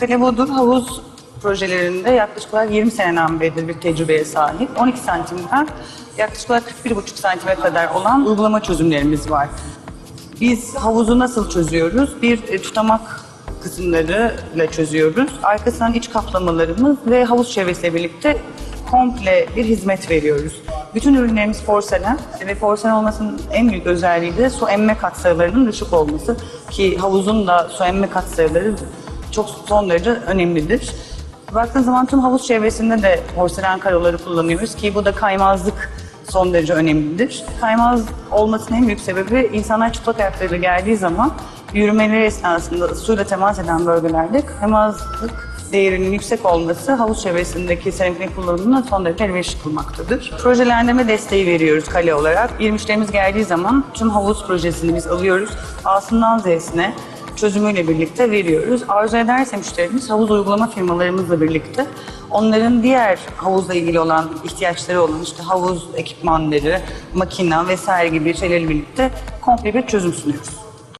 Kalebodur havuz projelerinde yaklaşık olarak 20 seneden beridir bir tecrübeye sahip. 12 santimden yaklaşık olarak 41,5 santime kadar olan uygulama çözümlerimiz var. Biz havuzu nasıl çözüyoruz? Bir e, tutamak kısımlarıyla çözüyoruz. Arkasından iç kaplamalarımız ve havuz çevresiyle birlikte komple bir hizmet veriyoruz. Bütün ürünlerimiz porselen ve porselen olmasının en büyük özelliği de su emme katsayılarının düşük olması ki havuzun da su emme katsayıları çok son derece önemlidir. Baktığın zaman tüm havuz çevresinde de porselen karoları kullanıyoruz ki bu da kaymazlık son derece önemlidir. Kaymaz olmasının en büyük sebebi insanlar çıplak ayaklarıyla geldiği zaman yürümeleri esnasında suyla temas eden bölgelerde kaymazlık değerinin yüksek olması havuz çevresindeki seramiklerin kullanımına son derece elverişli kılmaktadır. Projelendirme desteği veriyoruz kale olarak. Bir müşterimiz geldiği zaman tüm havuz projesini biz alıyoruz. A'sından Z'sine çözümüyle birlikte veriyoruz. Arzu ederse müşterimiz havuz uygulama firmalarımızla birlikte onların diğer havuzla ilgili olan ihtiyaçları olan işte havuz ekipmanları, makina vesaire gibi şeylerle birlikte komple bir çözüm sunuyoruz.